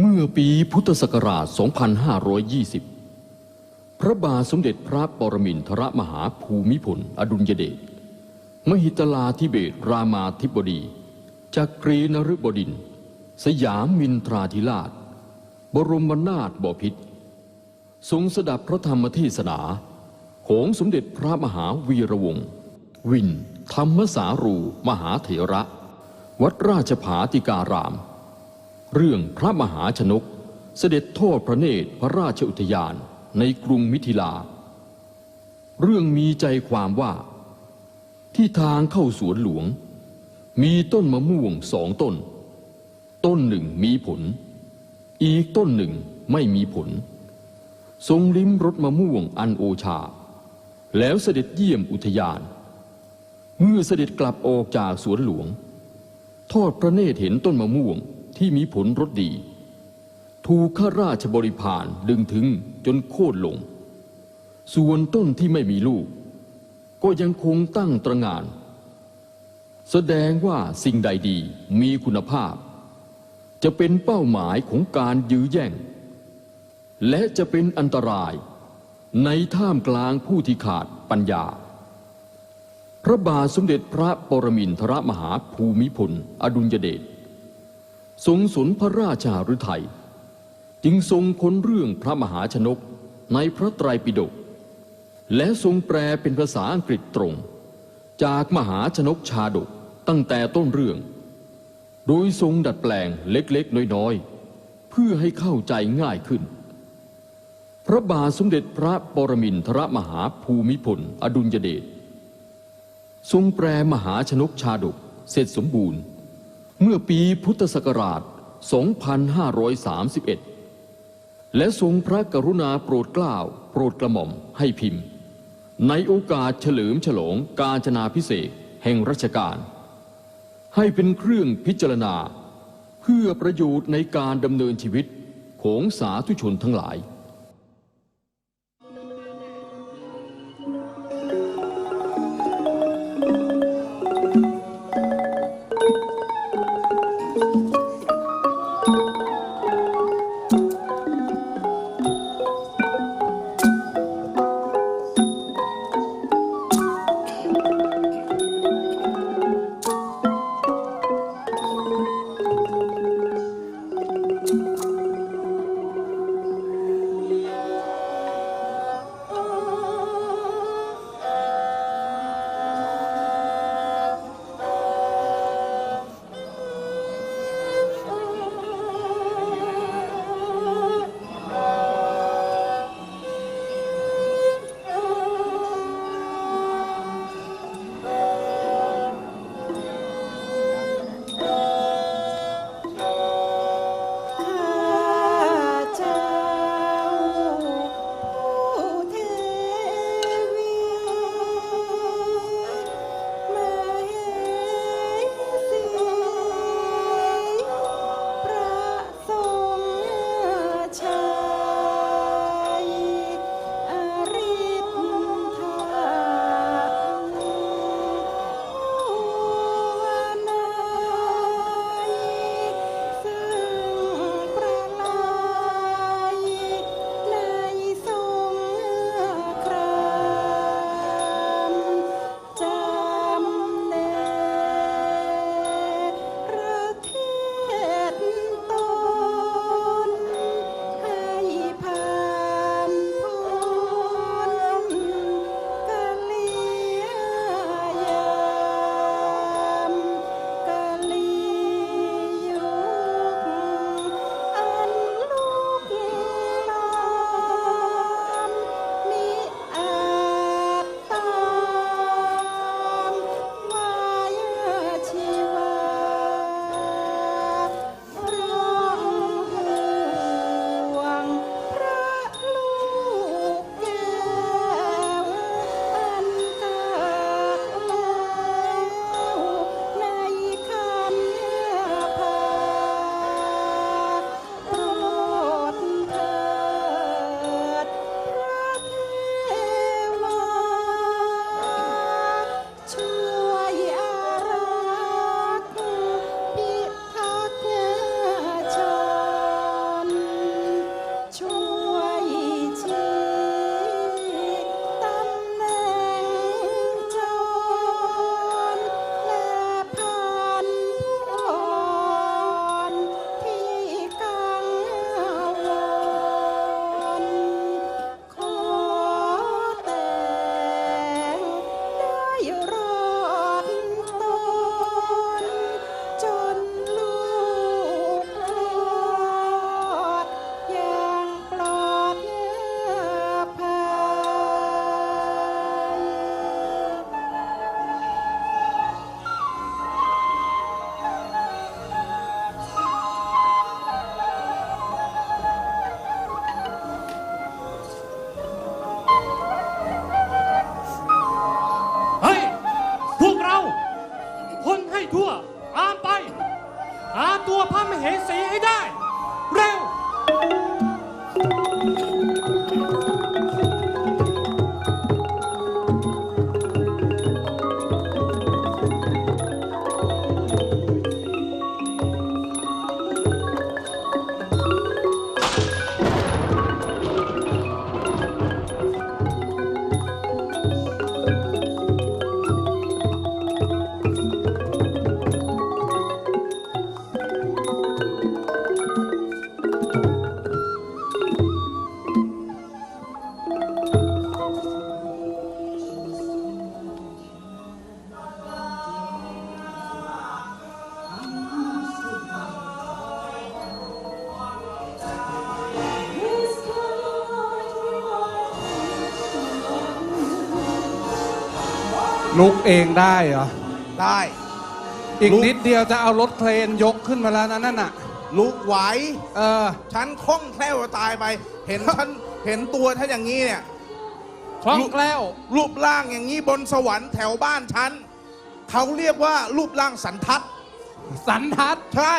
เมื่อปีพุทธศักราช 2520 พระบาทสมเด็จพระปรมินทรมหาภูมิพล อดุลยเดช มหิตลาธิเบศรามาธิบดี จักรีนฤบดิน สยามมินทราธิราช บรมนาถบพิตรทรงสดับพระธรรมเทศนา ของสมเด็จพระมหาวีระวงศ์วิน ธรรมสารู มหาเถระ วัดราชภาติการาม เรื่องพระมหาชนก เสด็จทอดพระเนตรพระราชอุทยานในกรุงมิถิลา เรื่องมีใจความว่า ที่ทางเข้าสวนหลวง มีต้นมะม่วงสองต้น ต้นหนึ่งมีผล อีกต้นหนึ่งไม่มีผล ทรงลิ้มรสมะม่วงอันโอชา แล้วเสด็จเยี่ยมอุทยาน เมื่อเสด็จกลับออกจากสวนหลวง ทอดพระเนตรเห็นต้นมะม่วง ที่มีผลรสดี ถูกข้าราชบริพารดึงถึงจนโค่นลง ส่วนต้นที่ไม่มีลูก ก็ยังคงตั้งตระงาน แสดงว่าสิ่งใดดีมีคุณภาพ จะเป็นเป้าหมายของการยื้อแย่ง และจะเป็นอันตรายในท่ามกลางผู้ที่ขาดปัญญา พระบาทสมเด็จพระปรมินทรมหาภูมิพล อดุลยเดช ทรงสนพระราชาฤทัยจึงทรงค้นเรื่องพระมหาชนกในพระไตรปิฎกและทรงแปลเป็นภาษาอังกฤษตรง จากมหาชนกชาดกตั้งแต่ต้นเรื่อง โดยทรงดัดแปลงเล็กๆ น้อยๆ เพื่อให้เข้าใจง่ายขึ้น พระบาทสมเด็จพระปรมินทรมหาภูมิพลอดุลยเดชทรงแปลมหาชนกชาดกเสร็จสมบูรณ์ เมื่อปีพุทธศักราช 2531 และทรงพระกรุณาโปรดเกล้าโปรดกระหม่อมให้พิมพ์ ในโอกาสเฉลิมฉลองการจนาพิเศษแห่งรัชกาล ให้เป็นเครื่องพิจารณา เพื่อประโยชน์ในการดำเนินชีวิตของสาธุชนทั้งหลาย พระมเหสี ลุกเองได้เหรอ ได้ อีกลุก นิดเดียวจะเอารถเครนยกขึ้นมาแล้วนะนั่นน่ะ ลุกไหว เออ ฉันคล่องแคล่วจะตายไป เห็นฉันเห็นตัวท่านอย่างนี้เนี่ย คล่องแคล่ว รูปร่างอย่างนี้บนสวรรค์แถวบ้านฉันเขาเรียกว่ารูปร่างสันทัด สันทัด ใช่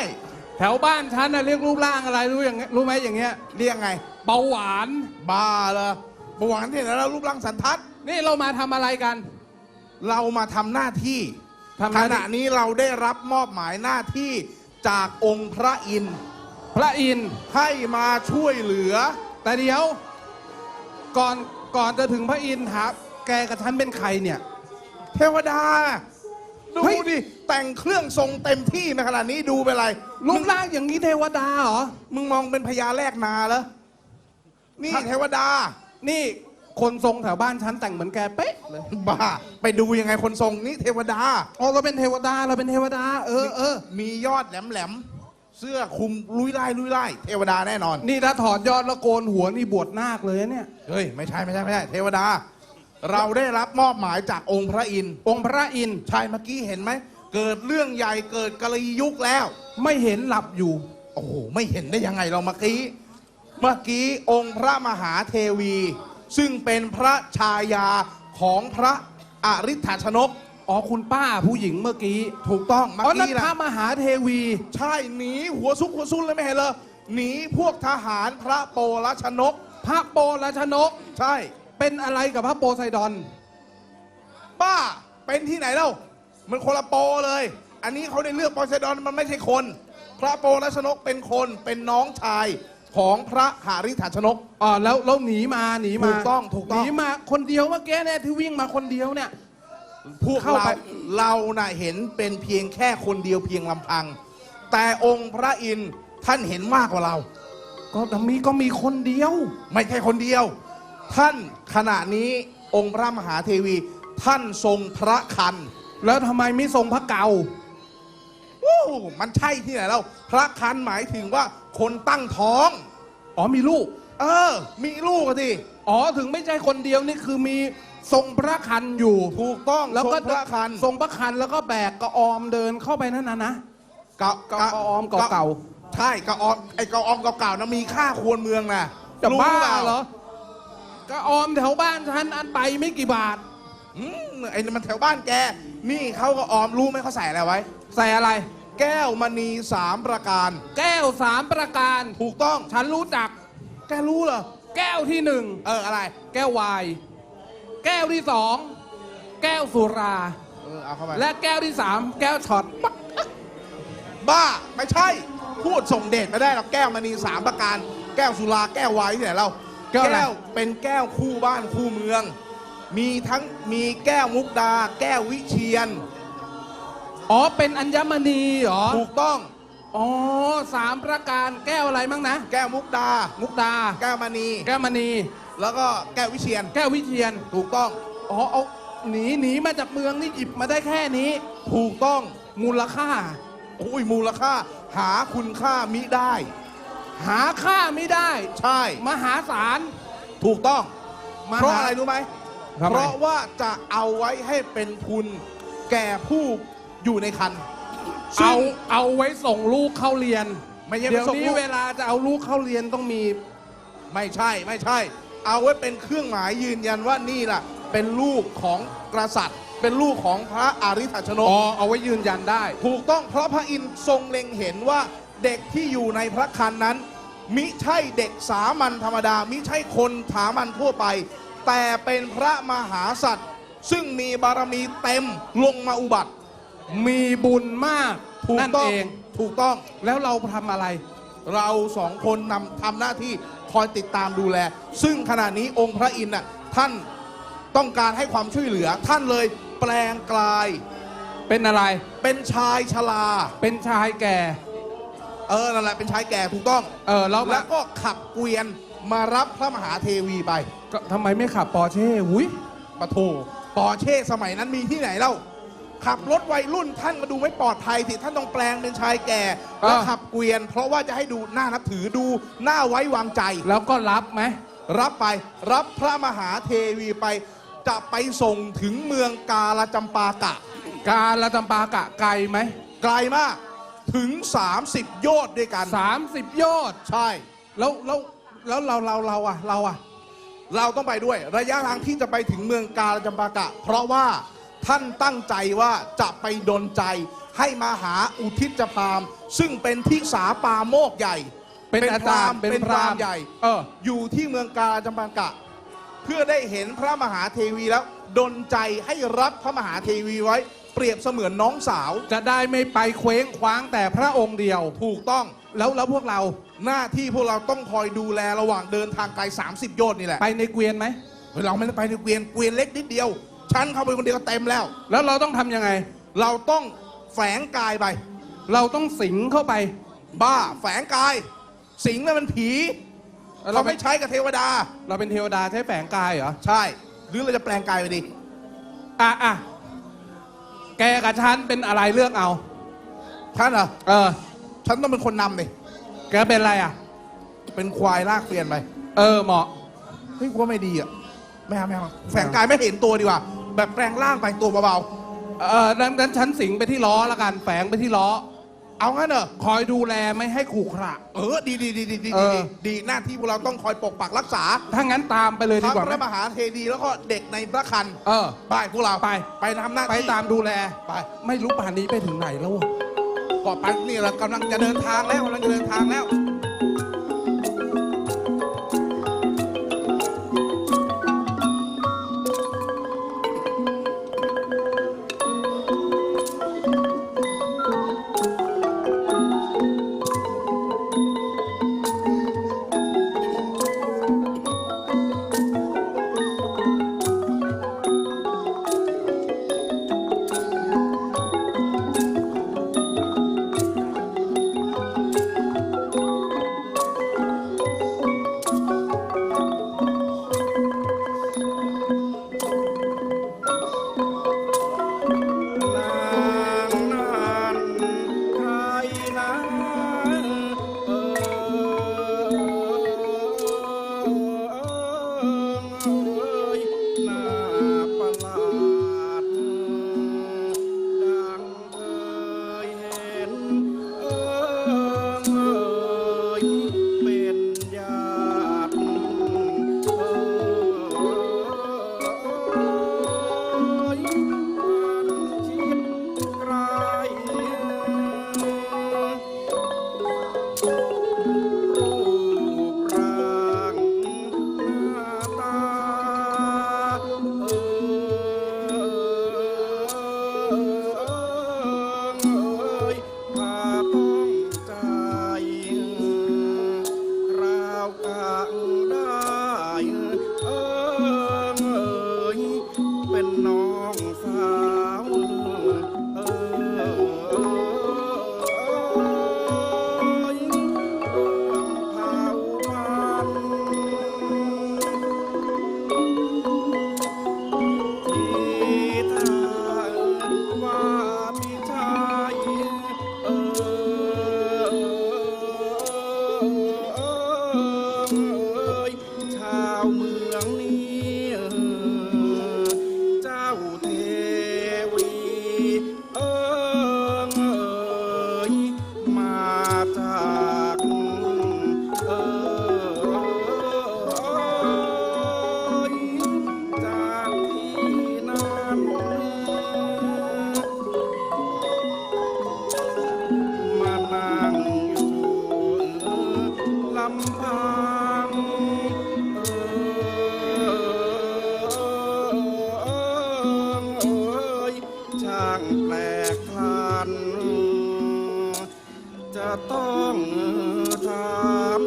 แถวบ้านฉันน่ะเรียกรูปร่างอะไรรู้อย่างเงี้ยรู้ไหมอย่างเงี้ย เรียกไง เบาหวาน บ้าเลยบหวานที่ไหนแล้วรูปร่างสันทัด นี่เรามาทำอะไรกัน เรามาทำหน้าที่ทำหขน้าที่ ณะนี้เราได้รับมอบหมายหน้าที่จากองค์พระอินทร์พระอินทร์ให้มาช่วยเหลือ แต่เดี๋ยว ก่อนก่อนจะถึงพระอินทร์ถามแกกับฉันเป็นใครเนี่ย เทวดา ดูเฮ้ย ดิ แต่งเครื่องทรงเต็มที่มาขนาดนี้ดูเป็นไรรูปมึงร่างอย่างนี้เทวดาเหรอ มึงมองเป็นพญาแรกนาเหรอนี่เทวดา นี่ คนทรงแถวบ้านฉันแต่งเหมือนแกเป๊ะเลย บ้า ไปดูยังไงคนทรงนี่เทวดา อ๋อเราเป็นเทวดาเราเป็นเทวดา เออเออมียอดแหลมๆเสื้อคลุมลุยไล่ลุยไล่เทวดาแน่นอน นี่ถ้าถอดยอดแล้วโกนหัวนี่บวชนาคเลยนะเนี่ย เฮ้ย ไม่ใช่ไม่ใช่ไม่ใช่เทวดา เราได้รับมอบหมายจากองค์พระอินทร์องค์พระอินทร์ใช่เมื่อกี้เห็นไหม เกิดเรื่องใหญ่เกิดกะลียุคแล้ว ไม่เห็นหลับอยู่ โอ้โห ไม่เห็นได้ยังไงเราเมื่อกี้ เมื่อกี้องค์พระมหาเทวี ซึ่งเป็นพระชายาของพระอริ t ชนก อ๋อคุณป้าผู้หญิงเมื่อกี้ถูกต้องเมื่อ๋ออนั่นกี้แหพระละมหาเทวี ใช่หนีหัวซุกหัวซุนเลยไม่เห็นเลยหนีพวกทหารพระโปรชนก พระโปราชนก ใช่ เป็นอะไรกับพระโปไซดอนป้าเป็นที่ไหนเล่ามันคนละโปเลย อันนี้เขาได้เลือกโปไซดอนมันไม่ใช่คน พระโปรชนกเป็นคนเป็นน้องชาย ของพระหาริถชนกอ๋อแล้วแล้วหนีมาหนีมาถูกต้องถูกต้อง หนีมาคนเดียวเมื่อกี้เนี่ยที่วิ่งมาคนเดียวเนี่ย พวกเข้าเราไป เราน่ะเห็นเป็นเพียงแค่คนเดียวเพียงลำพัง แต่องค์พระอินทร์ท่านเห็นมากกว่าเรา ก็แต่มีก็มีคนเดียว ไม่ใช่คนเดียว ท่านขณะนี้องค์พระมหาเทวี ท่านทรงพระคันแล้วทำไมไม่ทรงพระเก่า วู้มันใช่ที่ไหนแล้วพระคันหมายถึงว่า คนตั้งท้อง อ๋อมีลูก เออ มีลูกอะสิอ๋อถึงไม่ใช่คนเดียวนี่คือมีทรงพระคันอยู่ ถูกต้องแล้วก็ทรงพระคันทรงพระคันแล้วก็แบกกระออมเดินเข้าไปนั่นนะนะกะกะออมเก่าใช่กะออมไอ้กะออมเก่าๆนะมีค่าควรเมืองนะจะบ้าปล่เหรอกระออมแถวบ้านฉันอันไปไม่กี่บาทอืมไอ้นี่มันแถวบ้านแก นี่เขาก็ออมรู้ไหมเขาใส่อะไรไว้ ใส่อะไร แก้วมณีสามประการ แก้วสามประการ ถูกต้อง ฉันรู้จัก แกรู้เหรอ แก้วที่หนึ่งเอออะไร แก้ววาย แก้วที่สองแก้วสุรา เออเอาเข้าไปและแก้วที่สามแก้วช็อต บ้าไม่ใช่ พูดส่งเดชไม่ได้หรอกแก้วมณีสามประการ แก้วสุราแก้วไวน์ที่ไหนเราแก้วอะไร เป็นแก้วคู่บ้านคู่เมือง มีทั้งมีแก้วมุกดา แก้ววิเชียน อ๋อ เป็นอัญมณีเหรอ ถูกต้อง อ๋อสามประการแก้วอะไรมั่งนะ แก้วมุกดา มุกดา แก้วมณี แก้วมณี แล้วก็แก้ววิเชียน แก้ววิเทียน ถูกต้อง อ๋อ เอาหนีหนีมาจากเมืองนี่หยิบมาได้แค่นี้ ถูกต้อง มูลค่า อุ้ยมูลค่า หาคุณค่ามิได้ หาค่าไม่ได้ ใช่ มหาศาล ถูกต้อง มหา เพราะอะไรรู้ไหม ทำไม เพราะว่าจะเอาไว้ให้เป็นทุนแก่ผู้ อยู่ในคันซึ่เอาง เอาไว้ส่งลูกเข้าเรียนไม่ใช่เดี๋ยวไปส่งนี้ลูก เวลาจะเอาลูกเข้าเรียนต้องมีไม่ใช่ไม่ใช่ เอาไว้เป็นเครื่องหมายยืนยันว่านี่ล่ะ เป็นลูกของกษัตริย์ เป็นลูกของพระอริธชนอ๋กอเอาไว้ยืนยันได้ ถูกต้องเพราะพระอินทร์ทรงเล็งเห็นว่าเด็กที่อยู่ในพระคันนั้น มิใช่เด็กสามัญธรรมดา มิใช่คนถามันทั่วไป แต่เป็นพระมหาสัตว์ ซึ่งมีบารมีเต็มลงมาอุบัติ มีบุญมากถูกนั่นต้องเองถูกต้องแล้วเราทำอะไร เราสองคนนำทำหน้าที่คอยติดตามดูแล ซึ่งขณะนี้องค์พระอินทร์น่ะท่านต้องการให้ความช่วยเหลือ ท่านเลยแปลงกลาย เป็นอะไร เป็นชายชราเป็นชายแก่ เออนั่นแหละเป็นชายแก่ถูกต้อง เออแล้วแล้วก็ขับเกวียนมารับพระมหาเทวีไปก็ทำไมไม่ขับปอร์เช่หุยปะโถปอร์เช่สมัยนั้นมีที่ไหนเล่า ขับรถวัยรุ่นท่านมาดูไม่ปลอดภัยสิท่านต้องแปลงเป็นชายแก่แล้วขับเกวียน เพราะว่าจะให้ดูน่านับถือดูน่าไว้วางใจ แล้วก็รับไหม รับไปรับพระมหาเทวีไป จะไปส่งถึงเมืองกาลจำปากะ การละจำปากะไกลไหมไกลมากถึง 30 โยชน์ด้วยกัน สามสิบยอด ใช่ แล้วแล้วแล้วเราเราเราอะเราอะเราต้องไปด้วยระยะทางที่จะไปถึงเมืองกาลจำปากะ เพราะว่า ท่านตั้งใจว่าจะไปดนใจให้มาหาอุทิศพราหมณ์ซึ่งเป็นที่สาปาโมกใหญ่ เป็นอาจารย์เป็นพพราราหหมมณ์ณ์ใหญ่เอออยู่ที่เมืองกาลจำปากะ เพื่อได้เห็นพระมหาเทวีแล้วดนใจให้รับพระมหาเทวีไว้ เปรียบเสมือนน้องสาว จะได้ไม่ไปเคว้งคว้างแต่พระองค์เดียวถูกต้องแล้วแล้วพวกเราหน้าที่พวกเราต้องคอยดูแลระหว่างเดินทางไกล 30 โยชน์นี่แหละไปในเกวียนไหมเฮ้ยเราไม่ได้ไปในเกวียนเกวียนเล็กนิดเดียว ฉันเข้าไปคนเดียวก็เต็มแล้ว แล้วเราต้องทำยังไง เราต้องแฝงกายไป เราต้องสิงเข้าไปบ้าแฝงกาย สิงห์น่ะมันผีเราเขาไม่ไม่ใช้กับเทวดา เราเป็นเทวดาใช้แฝงกายเหรอ ใช่ หรือเราจะแปลงกายไปดีอะอะแกกับฉันเป็นอะไรเลือกเอาท่านเหรอเออฉันต้องเป็นคนนำนี่แกเป็นอะไรอะ เป็นควายลากเกวียนไป เออเหมาะเฮ้ยกูว่าไม่ดีอะไม่เอาไม่เอาแฝงกายไม่เห็นตัวดีกว่า แบบแปลงร่างไปตัวเบาเออดังนั้นฉันสิงไปที่ล้อละกันแฝงไปที่ล้อ ๆเอางั้นเหรอคอยดูแลไม่ให้ขู่ขระ เออดีดีดีดีดีเอดีอดีหน้าที่พวกเราต้องคอยปกปักรักษาถ้างั้นตามไปเลยดีทั้งกว่าพไหมระมหาเทวีแล้วก็เด็กในพระคันเออ ไปพวกเราไป ไปทำหน้าไปที่ ตามดูแลไป ไม่รู้ป่านนี้ไปถึงไหนแล้วอะก็ไปนี่เรากำลังจะเดินทางแล้วกำลังจะเดินทางแล้วางแปลกพลันจะต้องถาม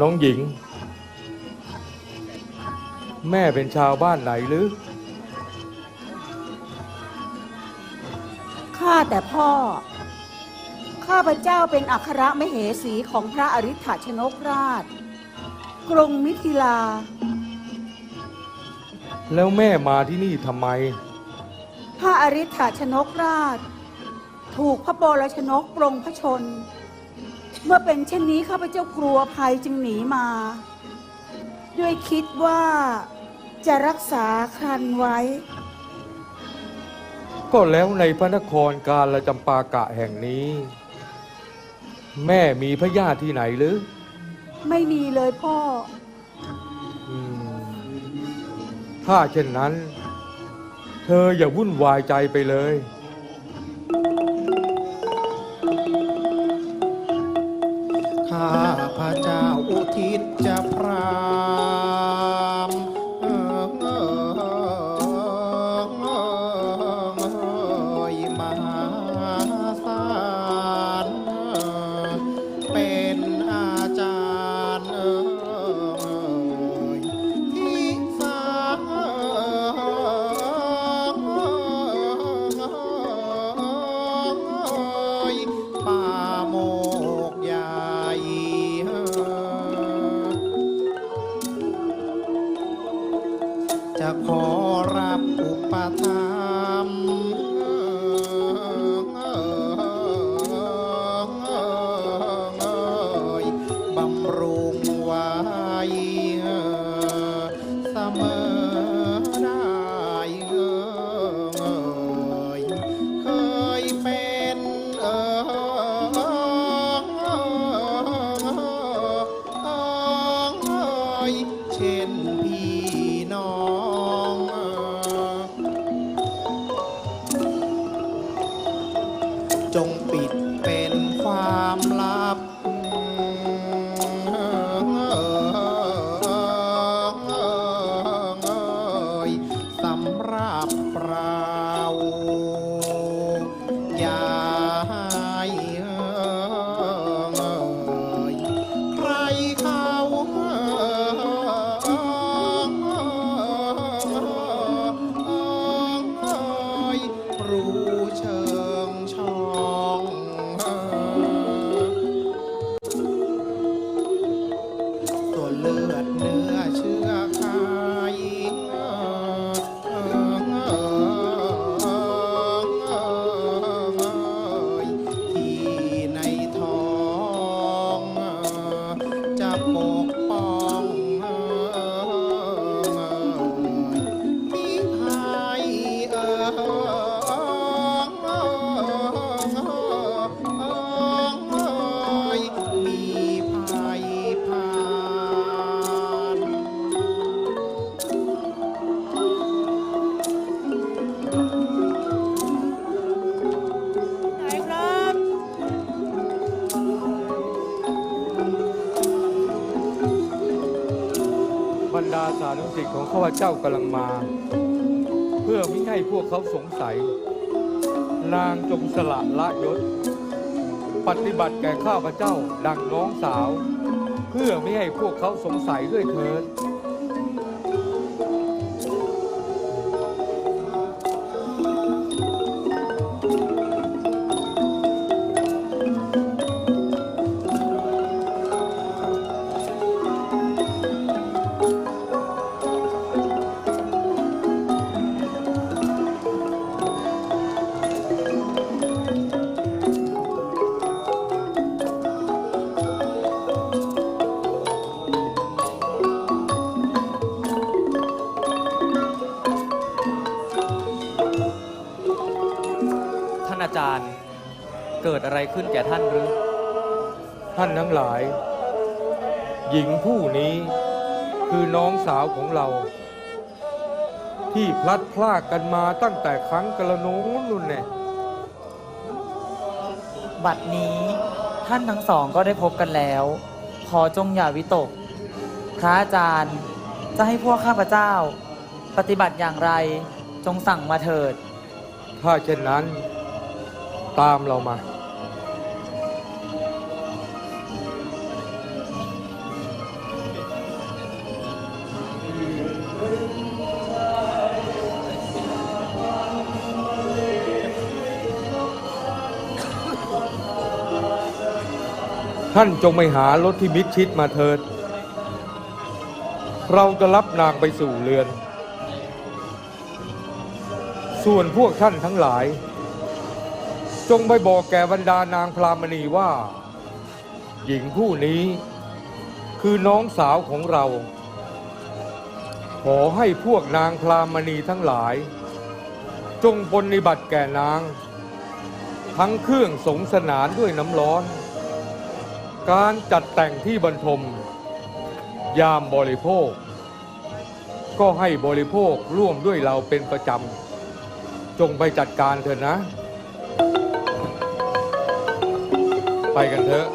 น้องหญิง แม่เป็นชาวบ้านไหนหรือ ข้าแต่พ่อ ข้าพเจ้าเป็นอัครมเหสีของพระอริ t ชนกราช กรุงมิถิลา แล้วแม่มาที่นี่ทำไม พระอริ t ชนกราช ถูกพระบรชนกปรงพระชน เมื่อเป็นเช่นนี้ข้าพเจ้ากลัวภัยจึงหนีมา ด้วยคิดว่าจะรักษาครันไว้ ก็แล้วในพระนครกาลจำปากะแห่งนี้ แม่มีพระญาติที่ไหนหรือ ไม่มีเลยพ่ออืมถ้าเช่นนั้น เธออย่าวุ่นวายใจไปเลย พระเจ้าอุทิศจะพรา เบรรดาสารุสิทธิ์ของข้าพเจ้ากำลังมา เพื่อไม่ให้พวกเขาสงสัย นางจงสละละยศ ปฏิบัติแก่ข้าพเจ้าดังน้องสาว เพื่อไม่ให้พวกเขาสงสัยด้วยเถิดานอาจารย์เกิดอะไรขึ้นแก่ท่านหรือ ท่านทั้งหลาย หญิงผู้นี้คือน้องสาวของเรา ที่พลัดพรากกันมาตั้งแต่ครั้งกระโน้นนุ่นแน่บัดนี้ท่านทั้งสองก็ได้พบกันแล้ว ขอจงอย่าวิตก พระอาจารย์จะให้พวกข้าพเจ้า ปฏิบัติอย่างไรจงสั่งมาเถิด ถ้าเช่นนั้น ตามเรามา ท่านจงไปหารถที่มิดชิดมาเถิด เราจะรับนางไปสู่เรือน ส่วนพวกท่านทั้งหลาย จงไปบอกแก่บรรดานางพรามณีว่า หญิงผู้นี้ คือน้องสาวของเรา ขอให้พวกนางพรามณีทั้งหลาย จงปฏิบัติแก่นาง ทั้งเครื่องสงสนานด้วยน้ำร้อน การจัดแต่งที่บรรทม ยามบริโภค ก็ให้บริโภคร่วมด้วยเราเป็นประจำ จงไปจัดการเถอะนะ ไปกันเถอะ